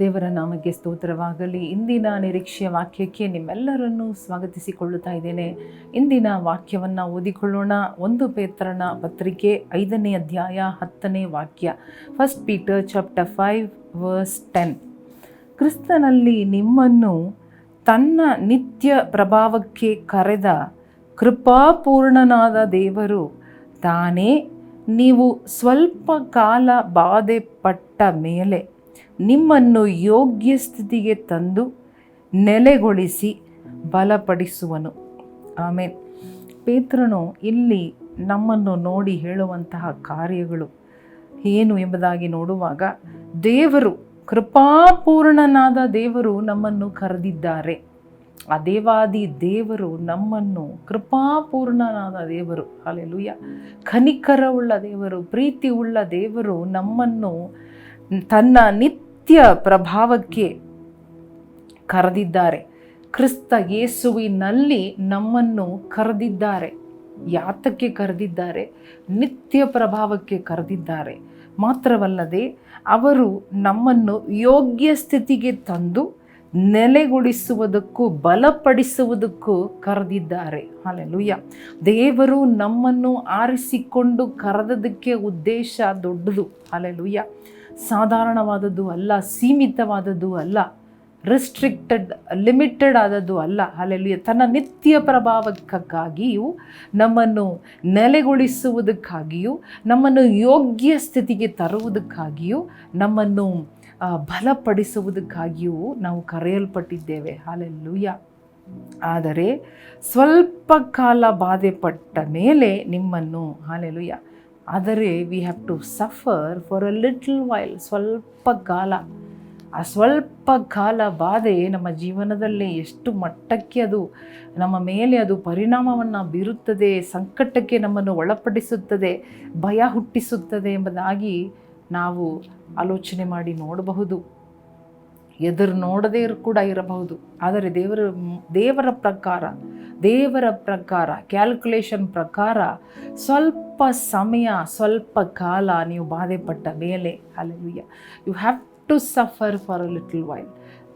ದೇವರ ನಾಮಕ್ಕೆ ಸ್ತೋತ್ರವಾಗಲಿ. ಇಂದಿನ ನಿರೀಕ್ಷೆಯ ವಾಕ್ಯಕ್ಕೆ ನಿಮ್ಮೆಲ್ಲರನ್ನೂ ಸ್ವಾಗತಿಸಿಕೊಳ್ಳುತ್ತಾ ಇದ್ದೇನೆ. ಇಂದಿನ ವಾಕ್ಯವನ್ನು ಓದಿಕೊಳ್ಳೋಣ. ಒಂದು ಪೇತ್ರನ ಪತ್ರಿಕೆ ಐದನೇ ಅಧ್ಯಾಯ ಹತ್ತನೇ ವಾಕ್ಯ. First Peter chapter five verse ten ಕ್ರಿಸ್ತನಲ್ಲಿ ನಿಮ್ಮನ್ನು ತನ್ನ ನಿತ್ಯ ಪ್ರಭಾವಕ್ಕೆ ಕರೆದ ಕೃಪಾಪೂರ್ಣನಾದ ದೇವರು ತಾನೇ ನೀವು ಸ್ವಲ್ಪ ಕಾಲ ಬಾಧೆ ಪಟ್ಟ ಮೇಲೆ ನಿಮ್ಮನ್ನು ಯೋಗ್ಯ ಸ್ಥಿತಿಗೆ ತಂದು ನೆಲೆಗೊಳಿಸಿ ಬಲಪಡಿಸುವನು. ಆಮೇಲೆ ಪೇತ್ರನು ಇಲ್ಲಿ ನಮ್ಮನ್ನು ನೋಡಿ ಹೇಳುವಂತಹ ಕಾರ್ಯಗಳು ಏನು ಎಂಬುದಾಗಿ ನೋಡುವಾಗ ದೇವರು, ಕೃಪಾಪೂರ್ಣನಾದ ದೇವರು ನಮ್ಮನ್ನು ಕರೆದಿದ್ದಾರೆ. ಆ ದೇವಾದಿ ದೇವರು ನಮ್ಮನ್ನು ಕೃಪಾಪೂರ್ಣನಾದ ದೇವರು ಅಲ್ಲೆಲುಯ್ಯ ಕನಿಕರವುಳ್ಳ ದೇವರು ಪ್ರೀತಿ ಉಳ್ಳ ದೇವರು ನಮ್ಮನ್ನು ತನ್ನ ನಿತ್ಯ ಪ್ರಭಾವಕ್ಕೆ ಕರೆದಿದ್ದಾರೆ. ಕ್ರಿಸ್ತ ಯೇಸುವಿನಲ್ಲಿ ನಮ್ಮನ್ನು ಕರೆದಿದ್ದಾರೆ. ಯಾತಕ್ಕೆ ಕರೆದಿದ್ದಾರೆ? ನಿತ್ಯ ಪ್ರಭಾವಕ್ಕೆ ಕರೆದಿದ್ದಾರೆ. ಮಾತ್ರವಲ್ಲದೆ ಅವರು ನಮ್ಮನ್ನು ಯೋಗ್ಯ ಸ್ಥಿತಿಗೆ ತಂದು ನೆಲೆಗೊಳಿಸುವುದಕ್ಕೂ ಬಲಪಡಿಸುವುದಕ್ಕೂ ಕರೆದಿದ್ದಾರೆ. ಅಲ್ಲೆಲುಯ್ಯ ದೇವರು ನಮ್ಮನ್ನು ಆರಿಸಿಕೊಂಡು ಕರೆದದಕ್ಕೆ ಉದ್ದೇಶ ದೊಡ್ಡದು. ಅಲ್ಲೆಲುಯ್ಯ ಸಾಧಾರಣವಾದದ್ದು ಅಲ್ಲ, ಸೀಮಿತವಾದದ್ದು ಅಲ್ಲ ರಿಸ್ಟ್ರಿಕ್ಟೆಡ್ ಲಿಮಿಟೆಡ್ ಆದದ್ದು ಅಲ್ಲ. ಅಲ್ಲೆಲ್ಲಿ ತನ್ನ ನಿತ್ಯ ಪ್ರಭಾವಕ್ಕಾಗಿಯೂ, ನಮ್ಮನ್ನು ನೆಲೆಗೊಳಿಸುವುದಕ್ಕಾಗಿಯೂ, ನಮ್ಮನ್ನು ಯೋಗ್ಯ ಸ್ಥಿತಿಗೆ ತರುವುದಕ್ಕಾಗಿಯೂ, ನಮ್ಮನ್ನು ಬಲಪಡಿಸುವುದಕ್ಕಾಗಿಯೂ ನಾವು ಕರೆಯಲ್ಪಟ್ಟಿದ್ದೇವೆ. ಹಾಲೆಲ್ಲೂಯ್ಯ ಆದರೆ, ಸ್ವಲ್ಪ ಕಾಲ ಬಾಧೆ ಪಟ್ಟ ಮೇಲೆ ನಿಮ್ಮನ್ನು ಹಾಲೆಲುಯ್ಯ ಆದರೆ we have to suffer for a little while ಸ್ವಲ್ಪ ಕಾಲ. ಆ ಸ್ವಲ್ಪ ಕಾಲ ಬಾಧೆ ನಮ್ಮ ಜೀವನದಲ್ಲಿ ಎಷ್ಟು ಮಟ್ಟಕ್ಕೆ ಅದು, ನಮ್ಮ ಮೇಲೆ ಅದು ಪರಿಣಾಮವನ್ನು ಬೀರುತ್ತದೆ, ಸಂಕಟಕ್ಕೆ ನಮ್ಮನ್ನು ಒಳಪಡಿಸುತ್ತದೆ, ಭಯ ಹುಟ್ಟಿಸುತ್ತದೆ ಎಂಬುದಾಗಿ ನಾವು ಆಲೋಚನೆ ಮಾಡಿ ನೋಡಬಹುದು. ಎದುರು ನೋಡದೇ ಕೂಡ ಇರಬಹುದು. ಆದರೆ ದೇವರ ದೇವರ ಪ್ರಕಾರ ದೇವರ ಪ್ರಕಾರ ಕ್ಯಾಲ್ಕುಲೇಷನ್ ಪ್ರಕಾರ ಸ್ವಲ್ಪ ಸಮಯ, ಸ್ವಲ್ಪ ಕಾಲ ನೀವು ಬಾಧೆ ಪಟ್ಟ ಮೇಲೆ ಅಲ್ಲಿ you have to suffer for a little while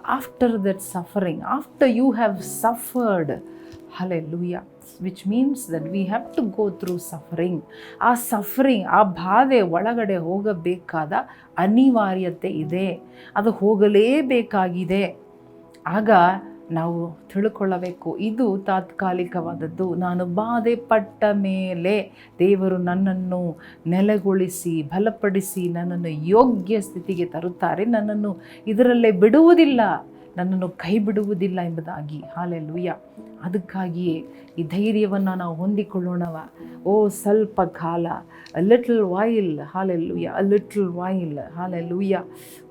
after that suffering after you have suffered hallelujah which means that we have to go through suffering ಆ ಸಫರಿಂಗ್ ಆ ಬಾಧೆ ಒಳಗಡೆ ಹೋಗಬೇಕಾದ ಅನಿವಾರ್ಯತೆ ಇದೆ. ಅದು ಹೋಗಲೇಬೇಕಾಗಿದೆ. ಆಗ ನಾವು ತಿಳ್ಕೊಳ್ಳಬೇಕು. ಇದು ತಾತ್ಕಾಲಿಕವಾದದ್ದು. ನಾನು ಬಾಧೆ ಪಟ್ಟ ಮೇಲೆ ದೇವರು ನನ್ನನ್ನು ನೆಲೆಗೊಳಿಸಿ, ಬಲಪಡಿಸಿ, ನನ್ನನ್ನು ಯೋಗ್ಯ ಸ್ಥಿತಿಗೆ ತರುತ್ತಾರೆ. ನನ್ನನ್ನು ಇದರಲ್ಲೇ ಬಿಡುವುದಿಲ್ಲ. ನನ್ನನ್ನು ಕೈ ಬಿಡುವುದಿಲ್ಲ ಎಂಬುದಾಗಿ. ಹಾಲೆಲ್ಲೂಯ್ಯ ಅದಕ್ಕಾಗಿಯೇ ಈ ಧೈರ್ಯವನ್ನು ನಾವು ಹೊಂದಿಕೊಳ್ಳೋಣವ. ಓ, ಸ್ವಲ್ಪ ಕಾಲ. ಲಿಟಲ್ ವಾಯಿಲ್ ಹಾಲೆಲ್ಲೂಯ್ಯ ಅ ಲಿಟಲ್ ವಾಯಿಲ್ ಹಾಲೆಲ್ಲೂಯ್ಯ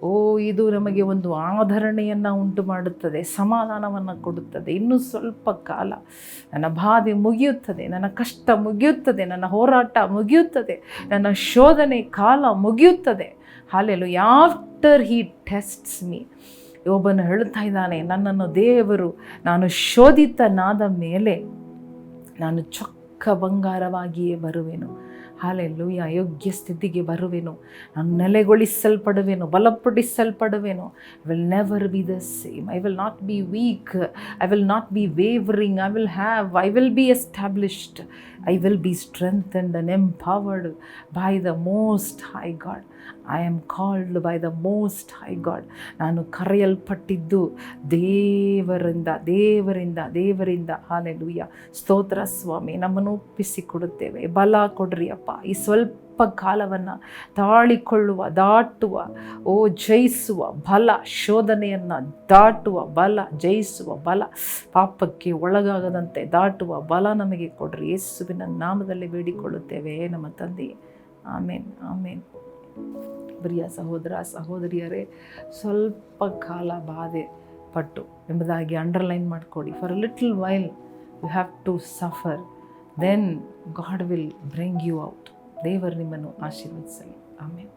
ಓ, ಇದು ನಮಗೆ ಒಂದು ಆಧರಣೆಯನ್ನು ಉಂಟು ಮಾಡುತ್ತದೆ ಸಮಾಧಾನವನ್ನು ಕೊಡುತ್ತದೆ. ಇನ್ನೂ ಸ್ವಲ್ಪ ಕಾಲ. ನನ್ನ ಬಾಧೆ ಮುಗಿಯುತ್ತದೆ, ನನ್ನ ಕಷ್ಟ ಮುಗಿಯುತ್ತದೆ, ನನ್ನ ಹೋರಾಟ ಮುಗಿಯುತ್ತದೆ, ನನ್ನ ಶೋಧನೆ ಕಾಲ ಮುಗಿಯುತ್ತದೆ. Hallelujah after he tests me ಒಬ್ಬನು ಹೇಳ್ತಾ ಇದ್ದಾನೆ ನನ್ನನ್ನು ದೇವರು ನಾನು ಶೋಧಿತನಾದ ಮೇಲೆ ನಾನು ಚೊಕ್ಕ ಬಂಗಾರವಾಗಿಯೇ ಬರುವೆನು. ಹಾಲೆಲ್ಲೂ ಯೋಗ್ಯ ಸ್ಥಿತಿಗೆ ಬರುವೆನು ನಾನು ನೆಲೆಗೊಳಿಸಲ್ಪಡುವೆನು ಬಲಪಡಿಸಲ್ಪಡುವೆನು. I will never be the same I will not be weak I will not be wavering I will have I will be established I will be strengthened and empowered by the most high God I am called by the most high God ನಾನು ಕರೆಯಲ್ಪಟ್ಟಿದ್ದು ದೇವರಿಂದ ದೇವರಿಂದ ದೇವರಿಂದ. Hallelujah ಸ್ತೋತ್ರ ಸ್ವಾಮಿ, ನಮ್ಮನ್ನು ಒಪ್ಪಿಸಿಕೊಡುತ್ತೇವೆ. ಬಲ ಕೊಡ್ರಿ ಅಪ್ಪ. ಈ ಸ್ವಲ್ಪ ಕಾಲವನ್ನು ತಾಳಿಕೊಳ್ಳುವ, ದಾಟುವ, ಓ ಜಯಿಸುವ ಬಲ, ಶೋಧನೆಯನ್ನು ದಾಟುವ ಬಲ, ಜಯಿಸುವ ಬಲ, ಪಾಪಕ್ಕೆ ಒಳಗಾಗದಂತೆ ದಾಟುವ ಬಲ ನಮಗೆ ಕೊಡ್ರಿ. ಯೇಸುವಿನ ನಾಮದಲ್ಲಿ ಬೇಡಿಕೊಳ್ಳುತ್ತೇವೆ, ನಮ್ಮ ತಂದೆ. ಆಮೇನ್ ಆಮೇನ್. ಪ್ರಿಯ ಸಹೋದರ, ಸಹೋದರಿಯರೇ, ಸ್ವಲ್ಪ ಕಾಲ ಬಾಧೆ ಪಟ್ಟು, ಎಂಬುದಾಗಿ ಅಂಡರ್ಲೈನ್ ಮಾಡಿಕೊಡಿ. For a little while you have to suffer then God will bring you out ದೇವರು ನಿಮ್ಮನ್ನು ಆಶೀರ್ವದಿಸಲಿ. ಆಮೇಲೆ